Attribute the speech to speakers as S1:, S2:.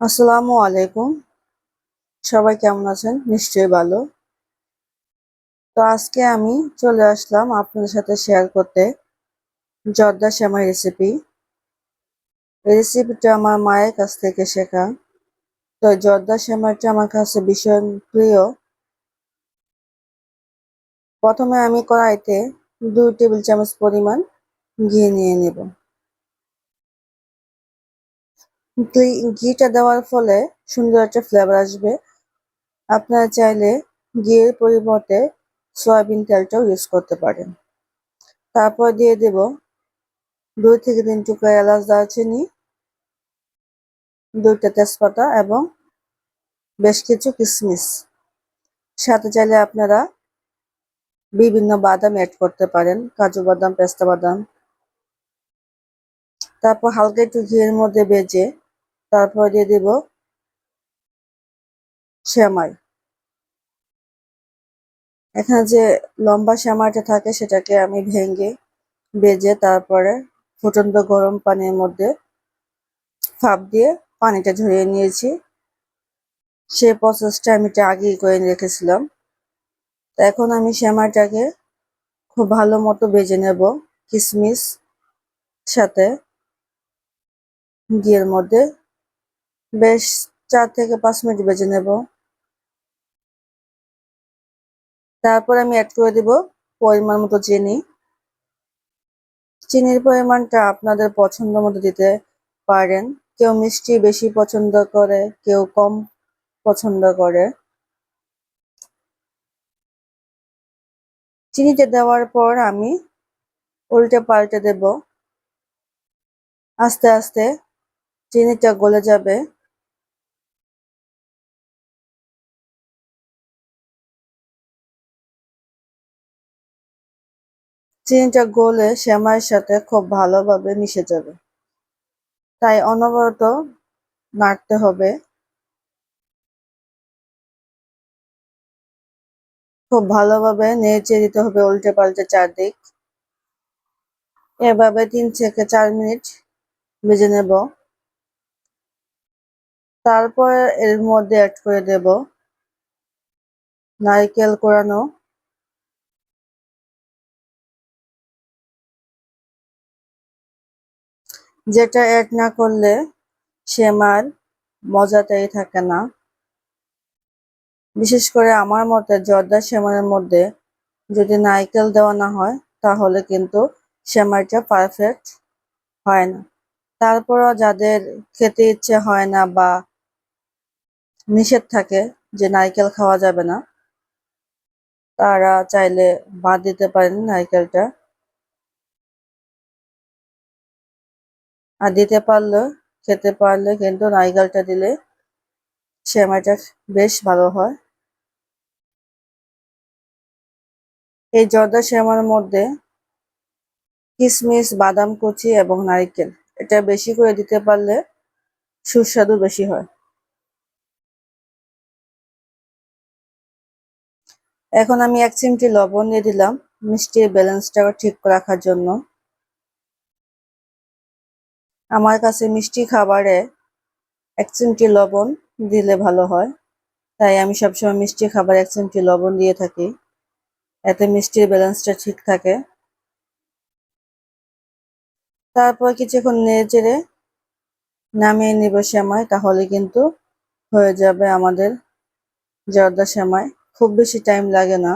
S1: আসসালামু আলাইকুম। সবাই কেমন আছেন? নিশ্চয়ই ভালো। তো আজকে আমি চলে আসলাম আপনাদের সাথে শেয়ার করতে জর্দা শ্যামাই রেসিপি এই রেসিপিটা আমার মায়ের কাছ থেকে শেখা। তো জর্দা শ্যামাইটা আমার কাছে ভীষণ প্রিয়। প্রথমে আমি কড়াইতে দুই টেবিল চামচ পরিমাণ ঘি নিয়ে নেব। ঘিটা দেওয়ার ফলে সুন্দর একটা ফ্লেভার আসবে। আপনারা চাইলে ঘিয়ের পরিবর্তে সয়াবিন তেলটাও ইউজ করতে পারেন। তারপর দিয়ে দেব দুই থেকে তিন টুকরা এলাচ দারচিনি, দুইটা তেজপাতা এবং বেশ কিছু কিশমিশ সাথে চাইলে আপনারা বিভিন্ন বাদাম অ্যাড করতে পারেন, কাজু বাদাম, পেস্তা বাদাম। তারপর হালকা একটু ঘিয়ের মধ্যে বেজে তারপর দিয়ে দেব শ্যামাই। এখানে যে লম্বা শ্যামাইটা থাকে সেটাকে আমি ভেঙে বেজে তারপরে ফুটন্ত গরম পানির মধ্যে ফাপ দিয়ে পানিটা ঝরিয়ে নিয়েছি। সেই প্রসেসটা আমি এটা আগেই করে রেখেছিলাম। তো এখন আমি শ্যামাইটাকে খুব ভালো মতো বেজে নেব কিশমিশ সাথে ঘিয়ের মধ্যে। বেশ চার থেকে পাঁচ মিনিট বেজে নেব। তারপর আমি অ্যাড করে দিব পরিমাণ মতো চিনি। চিনির পরিমাণটা আপনাদের পছন্দ মতো দিতে পারেন। কেউ মিষ্টি বেশি পছন্দ করে, কেউ কম পছন্দ করে। চিনিতে দেওয়ার পর আমি উল্টে পাল্টে দেব। আস্তে আস্তে চিনিটা গলে যাবে। চিনিটা গলে শ্যামাইয়ের সাথে খুব ভালোভাবে মিশে যাবে। তাই অনবরত নাড়তে হবে। খুব ভালোভাবে নেড়ে দিতে হবে উল্টে পাল্টে চারদিক। এভাবে তিন থেকে চার মিনিট ভেজে নেব। তারপর এর মধ্যে অ্যাড করে দেব নারকেল কোরানো যেটা অ্যাড না করলে সেমার মজাটাই থাকে না। বিশেষ করে আমার মতে জর্দা সেমাইয়ের মধ্যে যদি নারকেল দেওয়া না হয়, তাহলে কিন্তু সেমাইটা পারফেক্ট হয় না। তারপরও যাদের খেতে ইচ্ছে হয় না বা নিষেধ থাকে যে নারকেল খাওয়া যাবে না, তারা চাইলে বাদ দিতে পারেন নারকেলটা। আর দিতে পারলে, খেতে পারলে, কিন্তু নারিকেলটা দিলে সেমাইটা বেশ ভালো হয়। এই জর্দা শ্যামার মধ্যে কিশমিশ বাদাম কুচি এবং নারিকেল, এটা বেশি করে দিতে পারলে সুস্বাদু বেশি হয়। এখন আমি এক চিমটি লবণ দিয়ে দিলাম, মিষ্টির ব্যালেন্সটা ঠিক রাখার জন্য। আমার কাছে মিষ্টি খাবারে এক চিমটি লবণ দিলে ভালো হয়। তাই আমি সবসময় মিষ্টি খাবার এক চিমটি লবণ দিয়ে থাকি। এতে মিষ্টির ব্যালেন্সটা ঠিক থাকে। তারপর কিছুক্ষণ নেড়ে নামিয়ে নিব শ্যামাই তাহলে কিন্তু হয়ে যাবে আমাদের জর্দা শ্যামাই খুব বেশি টাইম লাগে না।